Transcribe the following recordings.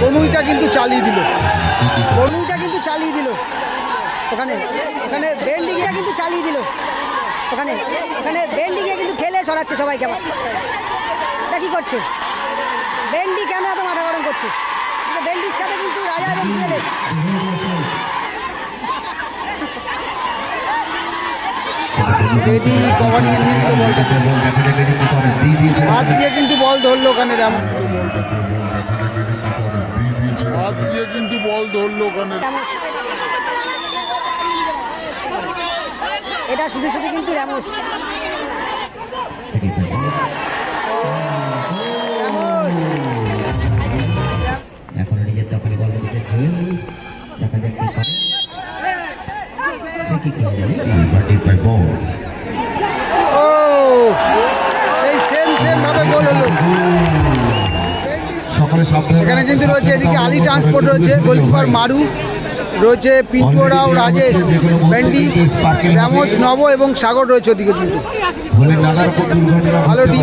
কনুইটা কিন্তু চালিয়ে দিল। কনুইটা কিন্তু চালিয়ে দিল। ওখানে ওখানে বেন্ডি কিন্তু চালিয়ে দিল। ওখানে ওখানে বেন্ডি গিয়ে কিন্তু ঠেলে সরাচ্ছে সবাইকে আবার। এটা কি করছে? বেন্ডি কেন এত মাথা গরম করছে? বেন্ডির সাথে কিন্তু রাজা এবং জুয়েলের রেডি কভারিং এর নিত্য বলটা। হাত দিয়ে কিন্তু বল ধরলো ওখানে রাম। হাত দিয়ে কিন্তু বল ধরলো ওখানে। এটা শুধু শুধু কিন্তু রামোস। নিজের দিচ্ছে দেখা যাক কি করে। সে কি করে যাবে বাটি বাই বল ও সেই সেম সেম ভাবে গোল হলো। এখানে কিন্তু রয়েছে এদিকে আলি ট্রান্সপোর্ট রয়েছে গোলকিপার মারু। রয়েছে পিন্টু রাও রাজেশ ভেন্ডি রামোস নব এবং সাগর রয়েছে ওদিকে কিন্তু। দুর্ঘটনা ভালো ভাই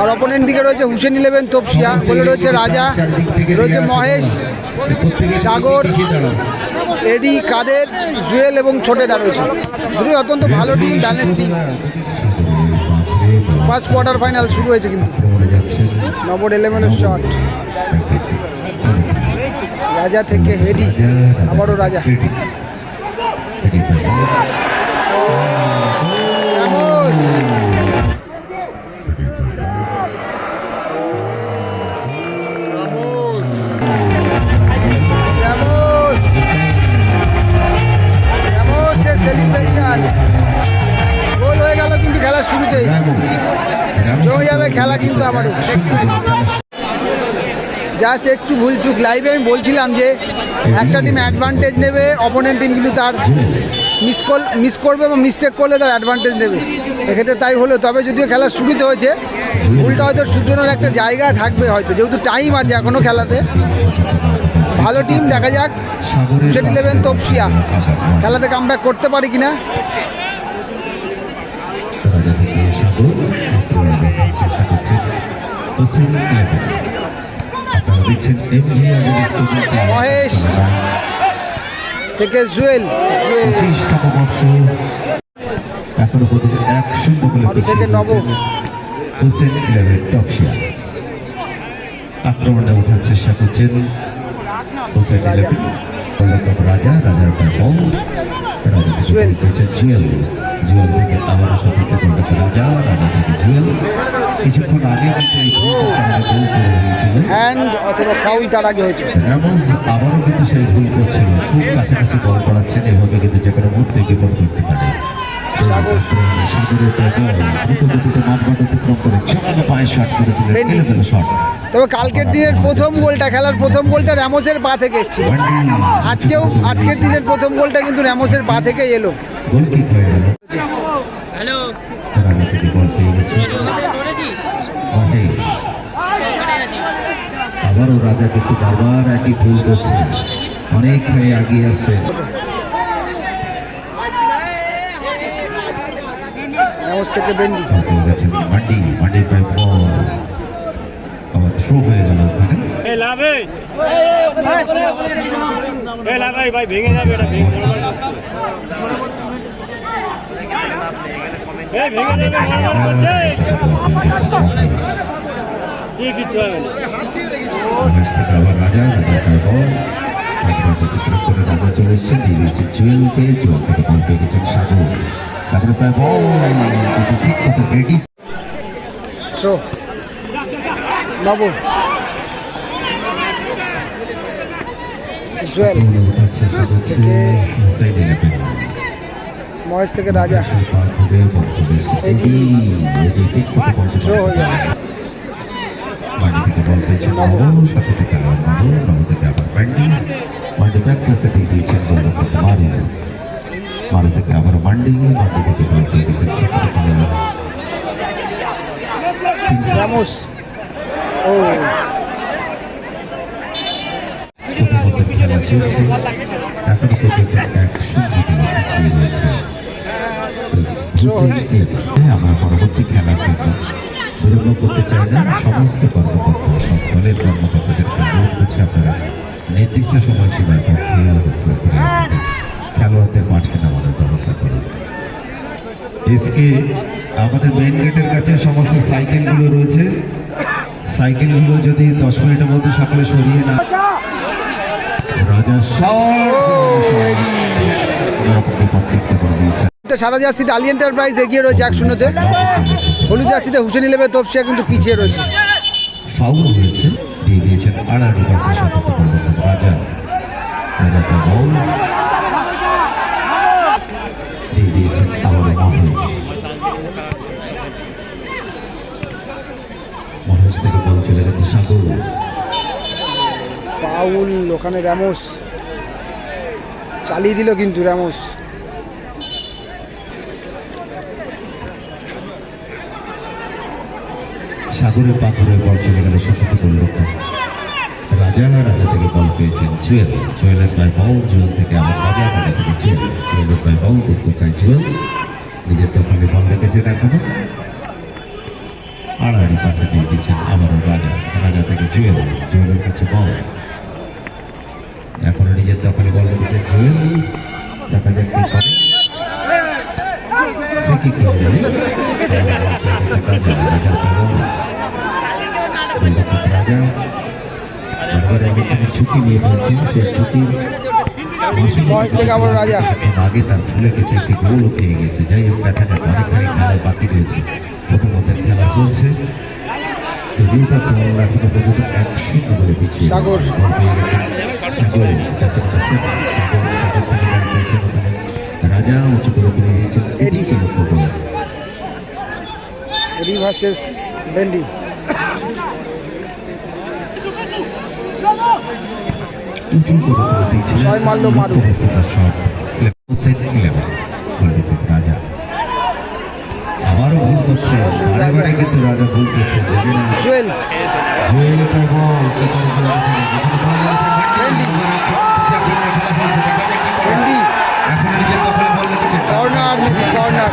আর অপোনেন্ট দিকে রয়েছে হুসেন ইলেভেন তোপসিয়া বলে রয়েছে রাজা রয়েছে মহেশ সাগর। এডি কাদের জুয়েল এবং ছোটেদা রয়েছে। দুটোই অত্যন্ত ভালো team balance team first quarter final শুরু হয়েছে কিন্তু। নবর ইলেভেনের শট রাজা থেকে হেডি, আবারও রাজা। সেলিব্রেশন গোল হয়ে গেল কিন্তু খেলার যাবে খেলা কিন্তু আবারও। জাস্ট একটু ভুলচুক লাইভে আমি বলছিলাম যে, একটা টিম অ্যাডভান্টেজ নেবে অপোনেন্ট টিম কিন্তু তার মিস কল মিস করবে এবং মিস্টেক করলে তার অ্যাডভান্টেজ নেবে। এক্ষেত্রে তাই হলো, তবে যদিও খেলা শুরুতে হয়েছে, ভুলটা হয়তো শুধরানোর একটা জায়গা থাকবে হয়তো, যেহেতু টাইম আছে এখনও খেলাতে। ভালো টিম দেখা যাক সেট ইলেভেন তপসিয়া খেলাতে কাম করতে পারে কিনা? চেষ্টা আপনারা দেখছেন এমজি মহেশ। থেকে জুয়েল। পঁচিশতম বর্ষ। এখনও পর্যন্ত এক শূন্য বলে। হোসেন ইলেভেন টপসিয়া। আক্রমণে ওঠার চেষ্টা করছেন হোসেন রাজা। ইলেভেন রাজা রাজার বল। রাজা জুয়েল। জুয়েল থেকে আবারও সতর্ক গোলরক্ষক রাজা রাজা থেকে জুয়েল কিছুক্ষণ আগে কিন্তু এই ভুলটার করে হয়েছিল হ্যান্ড অথবা ফাউল তার আগে হয়েছে রামোস আবারও কিন্তু সেই ভুল করছিল। খুব কাছাকাছি বল করাচ্ছেন এভাবে কিন্তু যে কোনো মুহূর্তে বিপদ করতে পারে। সাগরের দ্রুত গতিতে মাঝমাঠ অতিক্রম করে জোরালো পায়ে শট করেছিলেন। শট তবে কালকের দিনের প্রথম গোলটা খেলার প্রথম গোলটা র্যামোসের পা থেকে এসেছিল। আজকেও আজকের দিনের প্রথম গোলটা কিন্তু র্যামোসের পা থেকে এলো। হয়ে হ্যালো। আবারও রাজা কিন্তু বারবার একই ভুল করছে। অনেকখানি এগিয়ে আসছে। থেকে বেন্ডি। মান্ডি মান্ডি পাই থ্রো হয়ে গেল ওখানে এ লাভে। এ লাভ ভাই ভাই ভেঙে যাবে এটা ভেঙে এ ভেঙে যাবে গড়বড় করছে। কি কিচ্ছু হবে না। করে রাজা চলে এসেছেন। দিয়ে দিয়েছেন জুয়েলকে জুয়েল থেকে বল পেয়ে গেছেন সাগর। সাগর পায় বল ঠিক মতো রেডি। থ্রো নব জুয়েল ওঠার চেষ্টা করছে থেকে- হুসাইন ইলেভেন মহেশ থেকে রাজা সেই পার করে বল চলে এসেছে এডি। এডি এডি ঠিক মতো বলটা থ্রো হয়ে যাবে বাড়ি থেকে বল পেয়েছেন নব সাথে থেকে আবার নব নব থেকে আবার মান্ডি মান্ডি ব্যাক পাশে দিয়ে দিয়েছেন বল মারু মারু থেকে আবার মান্ডি মান্ডি থেকে বল পেয়ে গেছেন সাথে থেকে আবার রামোস ও এখনও পর্যন্ত এক শূন্য পিছিয়ে রয়েছে আমার পরবর্তী খেলার জন্য বিলম্ব করতে চাই না সমস্ত কর্মকর্তা সব দলের কর্মকর্তাদেরকে অনুরোধ করছে আপনারা নির্দিষ্ট সময়সীমার মধ্যে খেলোয়াড়দের মাঠে নামানোর ব্যবস্থা করুন এসকে আমাদের মেইন গেটের কাছে সমস্ত সাইকেলগুলো রয়েছে। সাইকেলগুলো যদি দশ মিনিটের মধ্যে সকালে সরিয়ে না রাজা সাদা জার্সিতে আলি এন্টারপ্রাইজ এগিয়ে রয়েছে এক শূন্যতে। হলুদ জার্সিতে হুসেন ইলেভে তপসিয়া কিন্তু পিছিয়ে রয়েছে। ফাউল হয়েছে। দিয়ে দিয়েছেন আড়াআড়ি পাশে সতর্ক রাজা। রাজা বল মহেশ থেকে বল চলে গেছে সাগর। ফাউল ওখানে র্যামোস চালিয়ে দিল কিন্তু র্যামোস সাগরের পাথরে বল চলে গেল সতর্ক করল রাজা রাজা থেকে বল পেয়েছেন জুয়েল। জুয়েলের পায় বল জুয়েল থেকে আবার রাজা রাজা থেকে জুয়েল। জুয়েলের পায় বল দেখতে পায় জুয়েল। নিজের দোকানে বল রেখেছেন এখনও আড়াআড়ি পাশে দিয়ে দিচ্ছেন আবারও রাজা। রাজা থেকে জুয়েল জুয়েলের কাছে বল এখনও নিজের দোকানে বল রেখেছে জুয়েল? দেখা যাক কি হয়ে পেয়ে রাজা রাজার পায় গোলরক্ষক রাজা বারবার এখানে ঝুঁকি নিয়ে ফেলছেন সেই ঝুঁকির মাসুল বয়স থেকে আবার রাজা। আগে তার ফুলে কেটে একটি গোলও গেছে। যাই হোক দেখা যাক অনেকখানি খেলা বাকি রয়েছে। খেলা চলছে যদিও তার দল পর্যন্ত এক শূন্য বলে পিছিয়ে সাগর। বল পেয়ে গেছেন সাগর জাসিম সাগর সাগর থেকে বল পেয়েছেন ওখানে রাজা উঁচু করে তুলে দিয়েছেন এডি। এদিকে লক্ষ্য করে এডি ভার্সেস বেন্ডি উঁচু করে তুলে দিয়েছেন ছয় মারলো মারু। সেট ইলেভেন করছে বারে কিন্তু রাজা ভুল করছে জুয়েল। জুয়েল একটা বল কি করে বল। এখন নিজের দখলে বল রেখেছে Corner, maybe corner.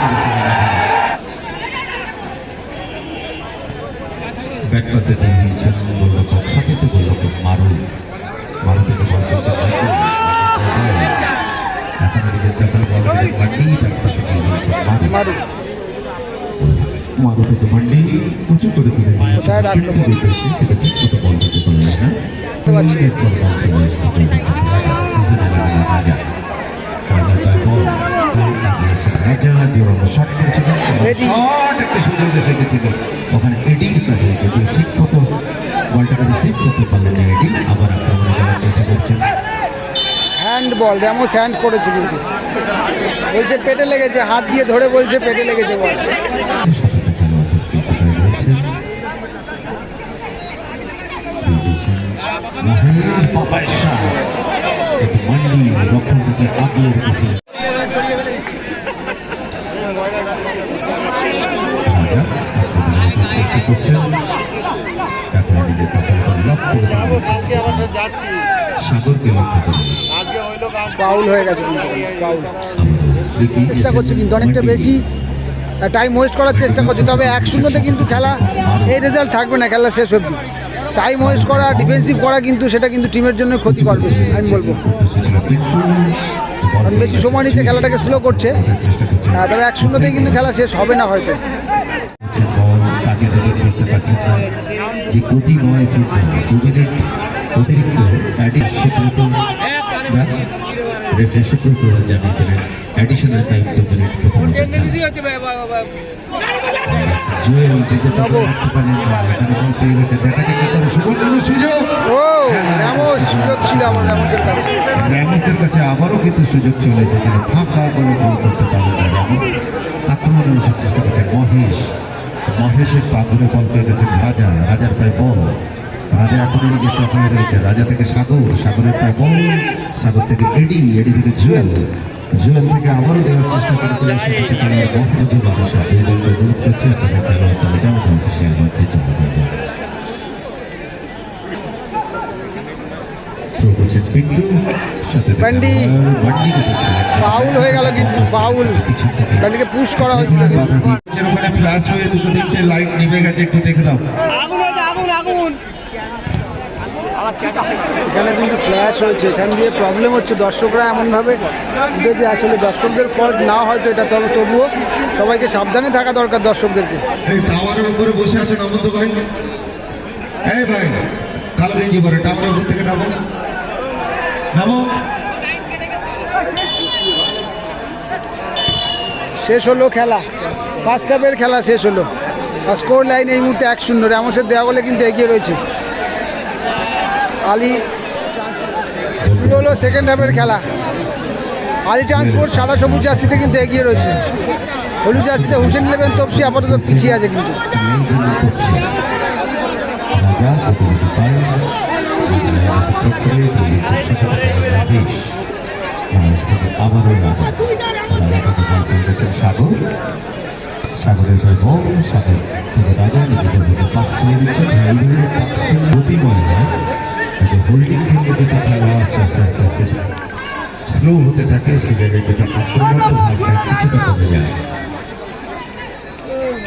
ব্যাক পাসে গোলরক্ষক সাথে তো গোলরক্ষক মারু মারু থেকে বল পেয়েছে এখন নিজের দখলে বল মাটি ব্যাক পাসে দিয়ে মারু মারু মারু থেকে মান্ডি উঁচু করে তুলে দিয়েছে ঠিক মতো না। গেছিল। ওখানে এডির কাছে ঠিক মতো বলটাকে রিসিভ করতে পারলেন না এডি। আবার আক্রমণে যাওয়ার চেষ্টা করছেন হ্যান্ড বল র্যামোস হ্যান্ড করেছে কিন্তু। বলছে পেটে লেগেছে হাত দিয়ে ধরে বলছে পেটে লেগেছে বল করে হয়ে গেছে চেষ্টা করছে কিন্তু অনেকটা বেশি টাইম ওয়েস্ট করার চেষ্টা করছে, তবে এক শূন্যতে কিন্তু খেলা, এই রেজাল্ট থাকবে না, খেলা শেষ অবধি। টাইম ওয়েস্ট করা ডিফেন্সিভ করা কিন্তু সেটা কিন্তু টিমের জন্য ক্ষতি করবে আমি বলব। কারণ বেশি সময় নিচ্ছে খেলাটাকে স্লো করছে। তবে এক শূন্যতেই কিন্তু খেলা শেষ হবে না হয়তো। বল কাকে দেবে বুঝতে পারছেন না যে গতিময় ফুটবল দু মিনিট অতিরিক্ত অ্যাডিট সুব্রত জানিয়ে দিলেন অ্যাডিশনাল টাইম দু মিনিট জুয়েল দিতে তো রাখতে পারেন না এখানে বল পেয়ে গেছে দেখা যাক কি সুবর্ণ সুযোগ। র্যামোসের কাছে। আবারও কিন্তু সুযোগ চলে এসেছিল। ফাঁকা করে গোল করতে পারলেন না র্যামোস। আক্রমণের ওঠার চেষ্টা করছেন মহেশ। মহেশের পা ধরে বল পেয়ে গেছেন রাজা। রাজার পায়ে বল। রাজা এখনও নিজের রয়েছে। রাজা থেকে সাগর। সাগরের পায়ে বল। সাগর থেকে এডি। এডি থেকে জুয়েল। জুয়েল থেকে আবারও দেওয়ার চেষ্টা করেছিলেন সেটা থেকে আমার মহরুজু মানুষ দুই দলকে অনুরোধ করছে আপনাদের খেলোয়াড় তালিকা বান্ডিকে ফাউল হয়ে গেল কিন্তু ফাউল। থেকে পুশ করা হয়েছিল ওখানে ফ্ল্যাশ হয়ে দুটো তিনটে লাইট নিভে গেছে একটু দেখে দাও। এখানে কিন্তু ফ্ল্যাশ হয়েছে। এখান দিয়ে প্রবলেম হচ্ছে। দর্শকরা এমনভাবে উঠেছে আসলে দর্শকদের ফল্ট না হয়তো এটা তবে তবুও সবাইকে সাবধানে থাকা দরকার দর্শকদেরকে। টাওয়ারের উপরে বসে আছেন ভাই। এই ভাই কালো গেঞ্জি পরে টাওয়ারের উপর থেকে নামো নামো। শেষ হলো খেলা। ফার্স্ট হাফের খেলা শেষ হলো। স্কোর লাইন এই মুহূর্তে এক শূন্য। রামসের দেওয়া বলে কিন্তু এগিয়ে রয়েছে। আলি। শুরু হলো সেকেন্ড হাফের খেলা। আলি ট্রান্সপোর্ট সাদা সবুজ জার্সিতে কিন্তু এগিয়ে রয়েছে। হলুদ জার্সিতে হুসেন ইলেভেন, তপসি আপাতত পিছিয়ে আছে কিন্তু। আবারও সাগরের যে হোল্ডিং খেললে কিন্তু খেলা আস্তে আস্তে আস্তে আস্তে স্লো হতে থাকে সেই জায়গায় কিন্তু আক্রমণটা ভাবটা কিছুটা কমে যায়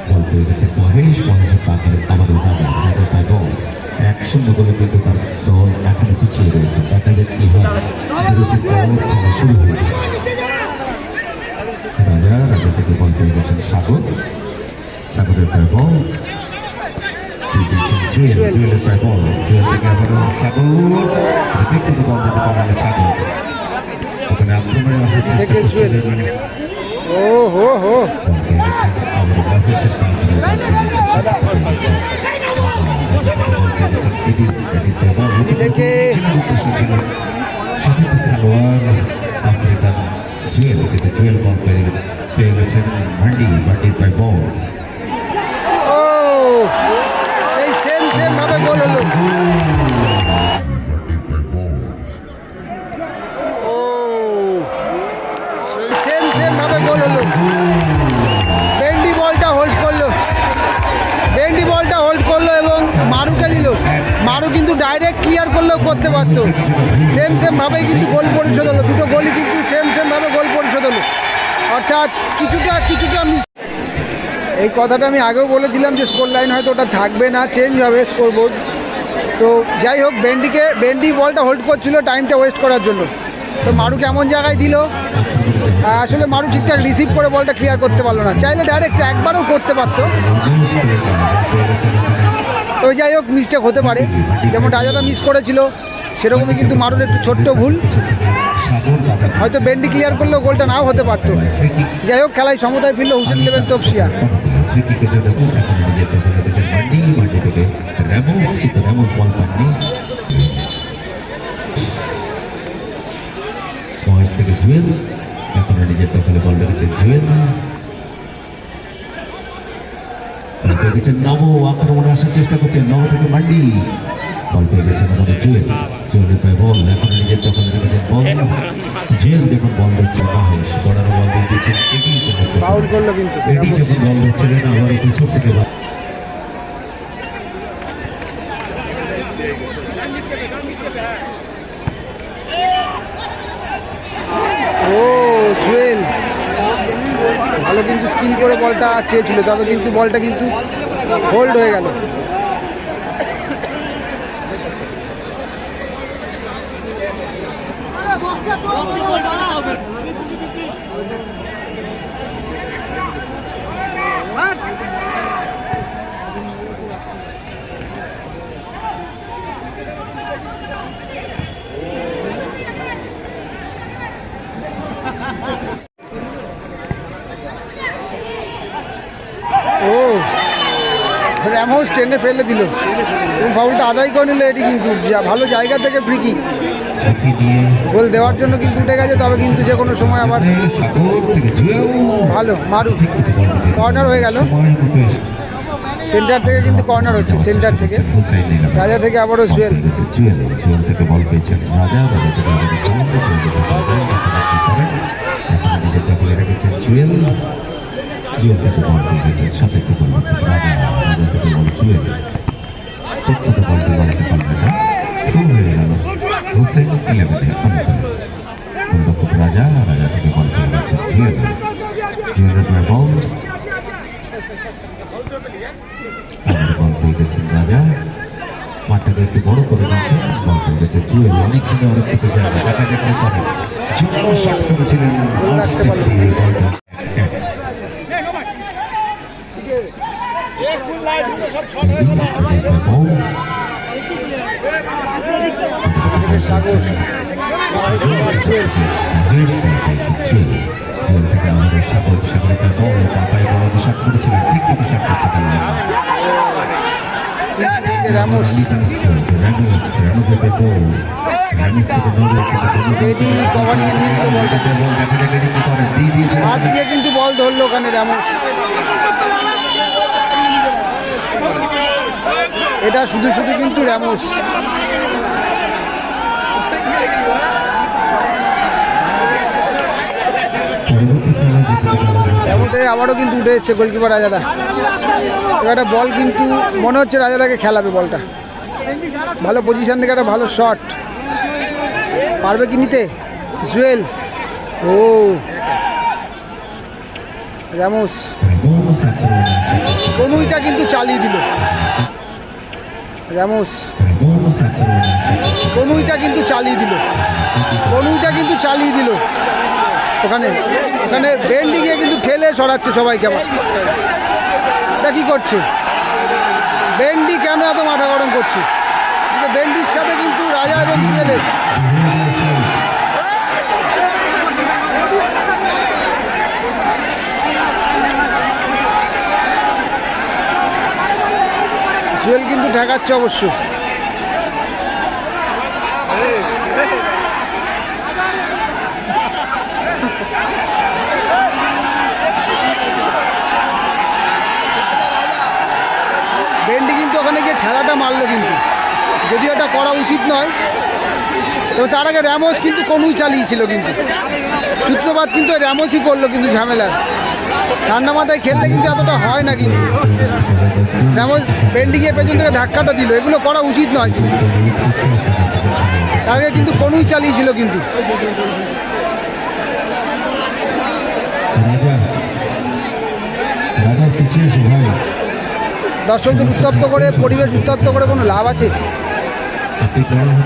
বল পেয়ে গেছে মহেশ মহেশের পাকে আবার রাজা রাজা বল এক শূন্য বলে কিন্তু তার দল এখনও পিছিয়ে থেকে বল দিয়ে দিচ্ছেন জুয়েল জুয়েল। জুয়েলের প্রায় বল জুয়েল থেকে আবার সাগর কিন্তু বল দিতে পারলেন সাগর ওখানে আক্রমণে আসার চেষ্টা। করছিলেন ও হো হো বল পেয়ে গেছেন আবার মহেশের পা পেয়ে খেলোয়াড় আফ্রিকান জুয়েল কিন্তু জুয়েল বল পেয়ে পেয়ে গেছেন ভান্ডি ভান্ডির প্রায় বল ও সেই সেম সেম ভাবে গোল হলো। সেম সেম ভাবে গোল হলো। বেন্ডি বলটা হোল্ড করল। বেন্ডি বলটা হোল্ড করল এবং মারুকে দিল। মারু কিন্তু ডাইরেক্ট ক্লিয়ার করলেও করতে পারতো। সেম সেম ভাবেই কিন্তু গোল পরিশোধ হলো। দুটো গোলই কিন্তু সেম সেম ভাবে গোল পরিশোধ হলো। অর্থাৎ কিছুটা কিছুটা এই কথাটা আমি আগেও বলেছিলাম যে স্কোর লাইন হয়তো ওটা থাকবে না চেঞ্জ হবে স্কোর বোর্ড তো যাই হোক বেন্ডিকে বেন্ডি বলটা হোল্ড করছিল টাইমটা ওয়েস্ট করার জন্য। তো মারু কেমন জায়গায় দিল? আসলে মারু ঠিকঠাক রিসিভ করে বলটা ক্লিয়ার করতে পারল না। চাইলে ডাইরেক্ট একবারও করতে পারতো। তো যাই হোক মিস্টেক হতে পারে। যেমন রাজাদা মিস করেছিল সেরকমই কিন্তু মারুর একটু ছোট্ট ভুল। হয়তো বেন্ডি ক্লিয়ার করলেও গোলটা নাও হতে পারতো। যাই হোক, খেলায় সমতায় ফিরল হুসেন ইলেভেন, তপসিয়া। থেকে এখন নব আক্রমণে আসার চেষ্টা করছেন নব থেকে মান্ডি বল পেয়ে গেছেন আমাদের জুয়েল জুয়েলের পায়ে বল এখন নিজের দখলে রেখেছেন বল জুয়েল যখন বল দিচ্ছে মহেশ বড়ারও বল দিয়ে দিচ্ছেন এগিয়ে কোনো করল কিন্তু এটি যখন বল দিচ্ছিলেন আবার পিছন থেকে ও জুয়েল ভালো কিন্তু স্কিল করে বলটা চেয়েছিল তবে কিন্তু বলটা কিন্তু হোল্ড হয়ে গেল। ও র্যামোস টেনে ফেলে দিল। ফাউলটা আদায় করে নিল, এটি কিন্তু ভালো জায়গা থেকে ফ্রি কিক ঝুঁকি নিয়ে গোল দেওয়ার জন্য কিন্তু উঠে গেছে তবে কিন্তু যে কোনো সময় আবার ভালো মারু। কর্নার হয়ে গেল। সেন্টার থেকে কিন্তু কর্নার হচ্ছে সেন্টার থেকে। রাজা থেকে আবারও জুয়েল থেকে বল পেয়েছেন রাজা। জুয়েল জুয়েল থেকে বল জুয়েল জুয়েল থেকে বল পেয়ে গেছেন সাথে থেকে বল রাজা। রাজা থেকে বল জুয়েল ঠিক মতো বল দিয়ে না। শুরু হয়ে গেল। হুসেন ইলেভেনে অনুপ্রাণ জুয়েল জুয়েলের দেওয়া বল আবার বল পেয়ে গেছেন রাজা। মাঠটাকে একটু বড় করে দিয়েছে। বল পেয়ে গেছে জুয়েল অনেক জায়গা। দেখা যাক কি করে। জুয়েল শট করেছিলেন আউটস্টেপ দিয়ে বলটা। বল থেকে সাগর নিয়ে নিল বলটা। হাত দিয়ে কিন্তু বল ধরলো ওখানে রামোস। এটা শুধু শুধু কিন্তু র্যামোসে আবারও কিন্তু উঠে এসছে গোলকিপার রাজাদা। এবার একটা বল কিন্তু মনে হচ্ছে রাজাদাকে খেলাবে বলটা ভালো পজিশন থেকে একটা ভালো শট পারবে কি নিতে? জুয়েল। ও। র্যামোস কনুইটা কিন্তু চালিয়ে দিল। র্যামোস কনুইটা কিন্তু চালিয়ে দিল। কনুইটা কিন্তু চালিয়ে দিল। ওখানে ওখানে বেন্ডি গিয়ে কিন্তু ঠেলে সরাচ্ছে সবাইকে আবার। এটা কি করছে? বেন্ডি কেন এত মাথা গরম করছে? বেন্ডির সাথে কিন্তু রাজা এবং জুয়েলের জুয়েল কিন্তু ঠেকাচ্ছে অবশ্য বেন্ডি কিন্তু ওখানে গিয়ে ঠেলাটা মারলো কিন্তু যদিও এটা করা উচিত নয়। তবে তার আগে র্যামোস কিন্তু কনুই চালিয়েছিল কিন্তু। সূত্রপাত কিন্তু র্যামোসই করল কিন্তু ঝামেলার ঠান্ডা মাথায় খেললে কিন্তু এতটা হয় না কিন্তু। র্যামোস বেন্ডি গিয়ে পেছন থেকে ধাক্কাটা দিল। এগুলো করা উচিত নয় কিন্তু। তার আগে কিন্তু কনুই চালিয়েছিল কিন্তু। দর্শকদের উত্তপ্ত করে পরিবেশ উত্তপ্ত করে কোনো লাভ আছে? করবেন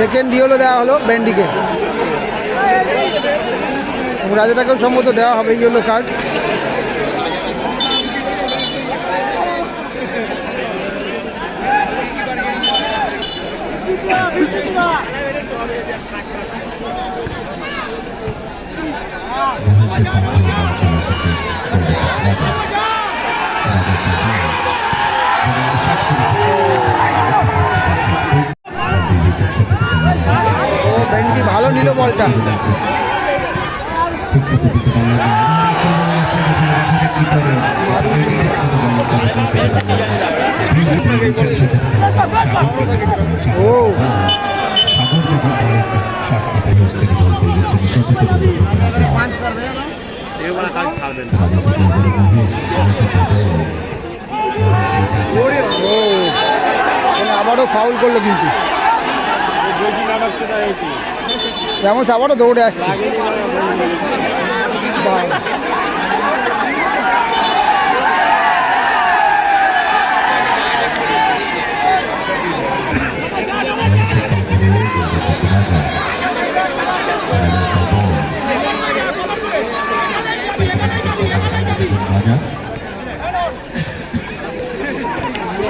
সেকেন্ড ইয়েলো দেওয়া হলো এবং রাজাদাকেও সম্মত দেওয়া হবে ইয়েলো কার্ড। ভালো নিল বলটা ও। সাগর যখন থেকে বল বল করতে রাজা থেকে মহেশ এখানে আবারও ফাউল করল কিন্তু র্যামোস আবারও দৌড়ে আসছে বাহ। মহেশের পাত্রে বল করতে রাজা রাজার বল রাজা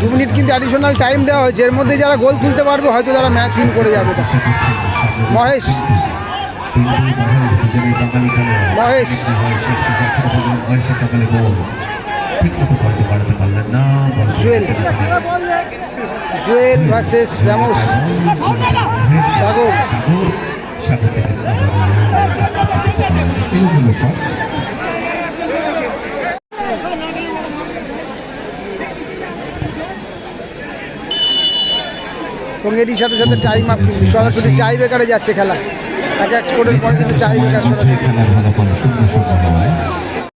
দু মিনিট কিন্তু অ্যাডিশনাল টাইম দেওয়া হয়েছে। এর মধ্যে যারা গোল তুলতে পারবে, হয়তো তারা ম্যাচ উইন করে যাবে। মহেশ। মহেশ। ঠিক মতো পারতে পারলেন না Jewel. Jewel versus Ramos Sagar. সাগর সাগর এবং এটির সাথে সাথে টাইম সরাসরি টাই বেকারে যাচ্ছে খেলা এক এক স্কোরের পরে কিন্তু টাই বেকার সরাসরি